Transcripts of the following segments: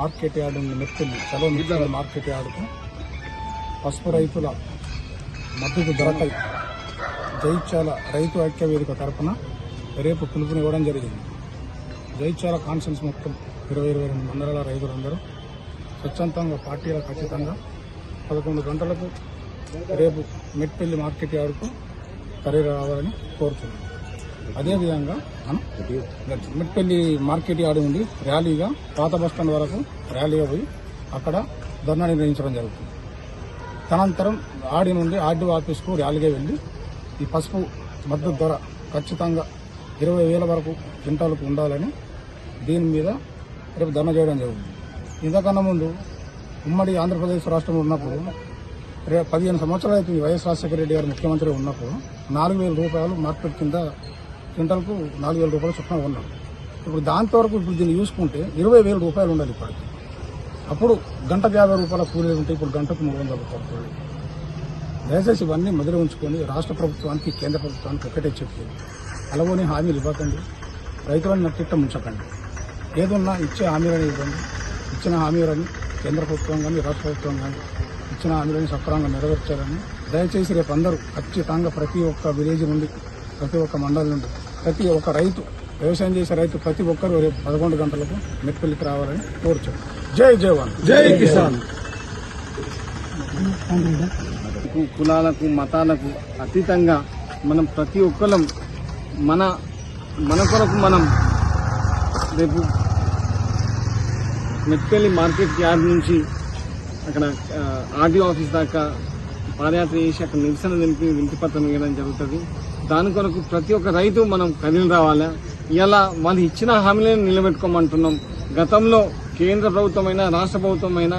Market yard ఉంది మెట్పల్లి చలో Metpally market యార్డుకు పసుపు రైతుల మద్దతు ధరపై జైత్యాల రైతు ఐక్య వేదిక తరఫున రేపు పిలుపునివ్వడం జరిగింది. జైత్యాల కాన్ఫరెన్స్ మొత్తం ఇరవై ఇరవై రెండు మండలాల రైతులందరూ స్వచ్ఛందంగా పార్టీల ఖచ్చితంగా పదకొండు గంటలకు రేపు మెట్పల్లి మార్కెట్ యార్డుకు తరలి రావాలని కోరుతున్నాను. అదేవిధంగా మనం మార్కెట్ యార్డు నుండి ర్యాలీగా పాత బస్టాండ్ వరకు ర్యాలీగా పోయి అక్కడ ధర్నా నిర్వహించడం జరుగుతుంది. తనంతరం ఆడి నుండి ఆర్డీఓ ఆఫీస్కు ర్యాలీగా వెళ్ళి ఈ పసుపు మద్దతు ధర ఖచ్చితంగా ఇరవై వేల వరకు క్వింటాలకు ఉండాలని దీని మీద రేపు ధర్నా చేయడం జరుగుతుంది. ఇంతకన్నా ముందు ఉమ్మడి ఆంధ్రప్రదేశ్ రాష్ట్రంలో ఉన్నప్పుడు రేపు పదిహేను సంవత్సరాలు అయితే వైఎస్ రాజశేఖర రెడ్డి గారు ముఖ్యమంత్రి ఉన్నప్పుడు నాలుగు వేల రూపాయలు మార్కెట్ కింద క్వింటల్కు నాలుగు వేల రూపాయలు చొప్పున ఉన్నాడు ఇప్పుడు దాంతో వరకు ఇప్పుడు దీన్ని చూసుకుంటే ఇరవై వేల రూపాయలు ఉండాలి ఇప్పటికి అప్పుడు గంటకు యాభై రూపాయల కూలీలు ఉంటే ఇప్పుడు గంటకు మూడు వందల రూపాయల కూలీలు దయచేసి ఇవన్నీ మొదలు ఉంచుకొని రాష్ట్ర ప్రభుత్వానికి కేంద్ర ప్రభుత్వానికి ఒకటే చెప్పి అలవోని హామీలు ఇవ్వకండి. రైతులను నట్టిట్ట ముంచకండి. ఏదున్నా ఇచ్చే హామీలను ఇవ్వండి. ఇచ్చిన హామీలను కేంద్ర ప్రభుత్వం కానీ రాష్ట్ర ప్రభుత్వం కానీ ఇచ్చిన హామీలను సక్రమంగా నెరవేర్చాలని దయచేసి రేపు అందరూ ఖచ్చితంగా ప్రతి ఒక్క విలేజ్ నుండి ప్రతి ఒక్క మండలి నుండి ప్రతి ఒక్క రైతు వ్యవసాయం చేసే రైతు ప్రతి ఒక్కరూ రేపు పదకొండు గంటలకు మెట్పల్లికి రావాలని కోరుచు. జై జవాన్. జై కిసాన్. కులాలకు మతాలకు అతీతంగా మనం ప్రతి ఒక్కరం మన మన కొరకు మనం రేపు మెట్పల్లి మార్కెట్ యార్డ్ నుంచి అక్కడ ఆర్డీఓ ఆఫీస్ దాకా పాదయాత్ర చేసి అక్కడ నిరసన తెలిపి వింతి పత్రం ఇవ్వడం జరుగుతుంది. దాని కొరకు ప్రతి ఒక్క రైతు మనం కదిలి రావాలా. ఇలా వాళ్ళు ఇచ్చిన హామీలను నిలబెట్టుకోమంటున్నాం. గతంలో కేంద్ర ప్రభుత్వమైనా రాష్ట్ర ప్రభుత్వమైనా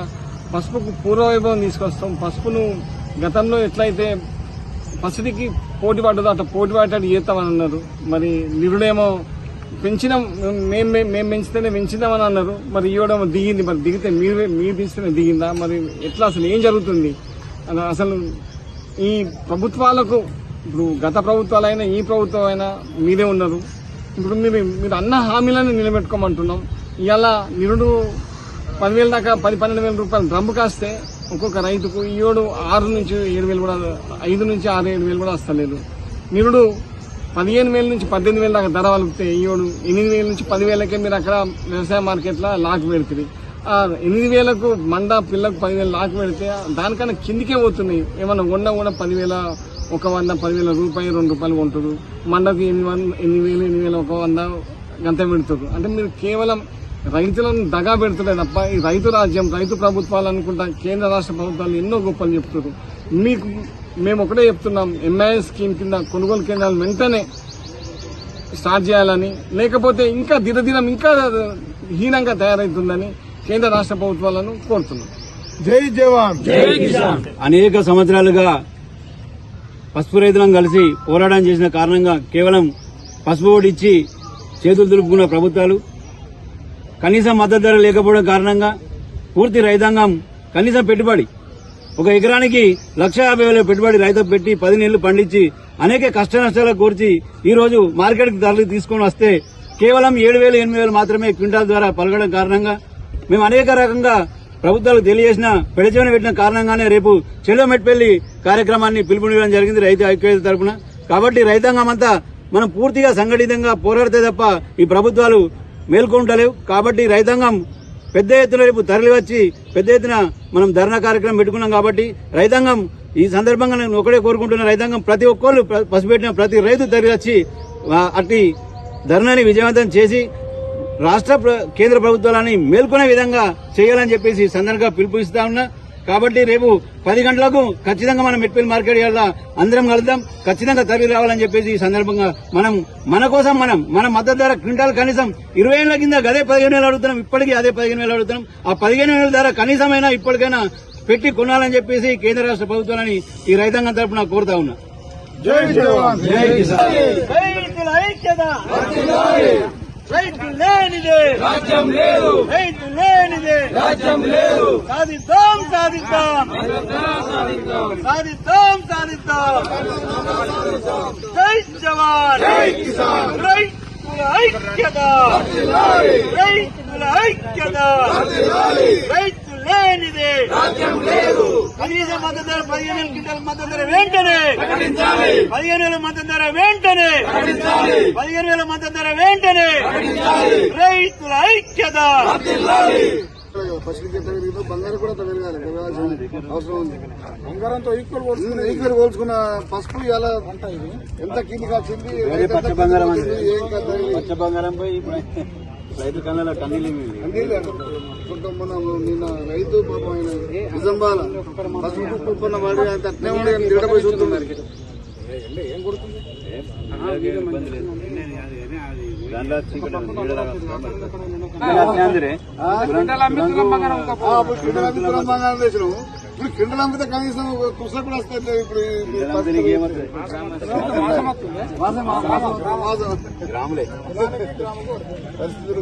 పసుపుకు పూర్వవైభవం తీసుకొస్తాం. పసుపును గతంలో ఎట్లయితే పసిడికి పోటీ పడ్డదో అట్లా పోటీ పడ్డాడు చేస్తామని అన్నారు. మరి నిరుడేమో పెంచినాం మేము మేము పెంచితేనే పెంచినామని అన్నారు. మరి ఇవ్వడం దిగింది. మరి దిగితే మీరు మీరు పెంచితేనే దిగిందా? మరి ఎట్లా అసలు ఏం జరుగుతుంది? అలా అసలు ఈ ప్రభుత్వాలకు ఇప్పుడు గత ప్రభుత్వాలైనా ఈ ప్రభుత్వం అయినా మీరే ఉన్నారు. ఇప్పుడు మీరు మీరు అన్న హామీలను నిలబెట్టుకోమంటున్నాం. ఇవాళ నిరుడు పదివేల దాకా పది పన్నెండు వేల రూపాయలు డ్రమ్ము కాస్తే ఒక్కొక్క రైతుకు ఈ ఏడు ఆరు నుంచి ఏడు వేలు కూడా ఐదు నుంచి ఆరు ఏడు వేలు కూడా వస్తలేదు. నిరుడు పదిహేను వేల నుంచి పద్దెనిమిది వేల దాకా ధర వలిపితే ఈ ఏడు ఎనిమిది వేల నుంచి పదివేలకే మీరు అక్కడ వ్యవసాయ మార్కెట్లో లాక్ పెడుతుంది. ఎనిమిది వేలకు మండ పిల్లకు పదివేలు లాక్ పెడితే దానికన్నా కిందికే పోతున్నాయి. ఏమన్నా వండ కూడా పదివేల ఒక వంద పదివేల రూపాయలు రెండు రూపాయలు కొంటారు మండకు ఎనిమిది వంద ఎనిమిది వేలు ఎనిమిది వేలు ఒక వంద గంత పెడుతారు అంటే మీరు కేవలం రైతులను దగా పెడుతుండే తప్ప ఈ రైతు రాజ్యం రైతు ప్రభుత్వాలు అనుకుంటా కేంద్ర రాష్ట్ర ప్రభుత్వాలు ఎన్నో గొప్పలు చెప్తారు మీకు మేము ఒకటే చెప్తున్నాం ఎంఐఎస్ స్కీమ్ కింద కొనుగోలు కేంద్రాలు వెంటనే స్టార్ట్ చేయాలని. లేకపోతే ఇంకా దినదినం ఇంకా హీనంగా తయారవుతుందని కేంద్ర రాష్ట్ర ప్రభుత్వాలను కోరుతున్నాం. జై జవాన్. అనేక సంవత్సరాలుగా పసుపు రైతులను కలిసి పోరాటం చేసిన కారణంగా కేవలం పసుపు ఓటు ఇచ్చి చేతులు దులుపుకున్న ప్రభుత్వాలు కనీసం మద్దతు ధర లేకపోవడం కారణంగా పూర్తి రైతాంగం కనీసం పెట్టుబడి. ఒక ఎకరానికి లక్ష యాభై వేల పెట్టుబడి రైతు పెట్టి పది నెలలు పండించి అనేక కష్ట నష్టాలకు కోర్చి ఈ రోజు మార్కెట్కి ధరలు తీసుకొని వస్తే కేవలం ఏడు వేలు ఎనిమిది వేలు మాత్రమే క్వింటాల్ ద్వారా పలకడం కారణంగా మేము అనేక రకంగా ప్రభుత్వాలకు తెలియజేసిన పెడచెవిన పెట్టిన కారణంగానే రేపు చెలో కార్యక్రమాన్ని పిలుపునివ్వడం జరిగింది రైతు ఐక్యత తరపున. కాబట్టి రైతాంగం అంతా మనం పూర్తిగా సంఘటితంగా పోరాడితే తప్ప ఈ ప్రభుత్వాలు మేల్కొంటలేవు. కాబట్టి రైతాంగం పెద్ద ఎత్తున రేపు తరలి వచ్చి పెద్ద ఎత్తున మనం ధర్నా కార్యక్రమం పెట్టుకున్నాం కాబట్టి రైతాంగం ఈ సందర్భంగా నేను ఒకటే కోరుకుంటున్న రైతాంగం ప్రతి ఒక్కళ్ళు పసిపెట్టిన ప్రతి రైతు తరలి వచ్చి అట్టి ధర్నాని విజయవంతం చేసి రాష్ట్ర కేంద్ర ప్రభుత్వాలని మేల్కొనే విధంగా చేయాలని చెప్పేసి సందర్భంగా పిలుపునిస్తా ఉన్నా. కాబట్టి రేపు పది గంటలకు ఖచ్చితంగా మనం మెట్పల్లి మార్కెట్ యార్డ్ అందరం కలుద్దాం. ఖచ్చితంగా తరలి రావాలని చెప్పేసి ఈ సందర్భంగా మనం మన కోసం మనం మన మద్దతు ధర క్వింటాల్ కనీసం ఇరవై ఏళ్ళ కింద అదే పదిహేను వేలు అడుగుతున్నాం. ఇప్పటికీ అదే పదిహేను వేలు అడుగుతున్నాం. ఆ పదిహేను వేల ధర కనీసమైనా ఇప్పటికైనా పెట్టి కొనాలని చెప్పేసి కేంద్ర రాష్ట్ర ప్రభుత్వాలని ఈ రైతాంగం తరపున కోరుతా ఉన్నా. జై జవాన్ జై కిసాన్ రైతు లేనిదే. రాజ్యం లేదు. రైతు లేనిదే. రాజ్యం లేదు. సాధిద్దాం సాధిద్దాం. సాధిద్దాం సాధిద్దాం. జై జవాన్. జై కిసాన్. రైతుల ఐక్యత. రైతుల ఐక్యత. రైతు లేనిదే. కనీస మద్దతు ధర పదిహేను వేల క్వింటాల మద్దతు ధర వెంటనే. పదిహేను వేల మద్దతు ధర వెంటనే. పదిహేను వేల మద్దతు ధర వెంటనే. రైతుల ఐక్యత. బంగారం కూడా అవసరం ఉంది బంగారంతో ఈక్వల్ పోల్చుకుంటే ఈక్వల్ పోల్చుకున్న పసుపు ఇలా ఎంత కిందికి వచ్చింది కథ ఇది? పచ్చ బంగారం పోయి రైతు కన్నీళ్ళు మన నిన్న రైతు పాపం నిజంబాల. పసుపు కుప్పన్న వాడి అంత అట్నే ఉండి దిగడపోయి చూస్తున్నారు ఇప్పుడు కిండలు అమ్మితే కనీసం కుస కూడా వస్తుంది ఇప్పుడు. గ్రాములే. పరిస్థితులు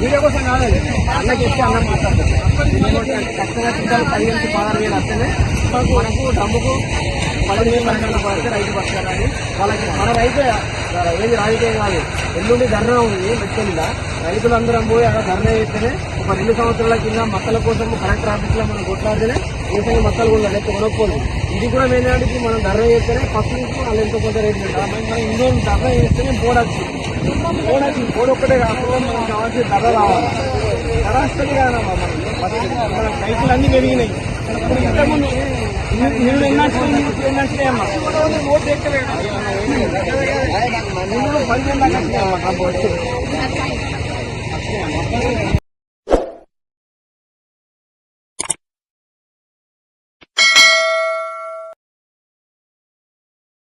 వీడియో కోసం కాదండి అన్న చెప్తే అన్న మాట్లాడుతుంది ఖచ్చితంగా కింటాలు పదిహేను నుంచి పదహారు వేలు వస్తేనే మనకు డబ్బుకు పదిహేను వేలు పన్నెండు పడితే రైతు పడతారని వాళ్ళకి మన రైతే ఏది రాజకీయం కాదు. ఎల్లుండి ధర్నా ఉంది మెట్టింద రైతులందరం పోయి అక్కడ ధర్నా చేస్తేనే ఒక రెండు సంవత్సరాల కింద మక్కల కోసం కలెక్టర్ ఆఫీస్లో మనం కొట్లాడితేనే ఈసారి మక్కలు కూడా లేకపోతే కొనుక్కోదు ఇది కూడా మేనాడికి మనం ధర్నా చేస్తేనే ఫస్ట్ నుంచి వాళ్ళు ఎంతో కొంత రేటు మనం ఇందులో ధర్నా చేస్తేనే బోర్డు బోర్డు బోర్డు ఒక్కటే కాకుండా మనకు కావాల్సిన ధర రావాలి. ధర వస్తుంది మన రైతులు అన్ని పెరిగినాయి. ఇప్పుడు ఇంతకుముందు నిన్ను ఎన్నచ్చినాయి ఇప్పుడు ఎన్నచ్చినాయి అమ్మా. ఓటు ఎక్కలేదు నిన్ను పదిహేను దాకా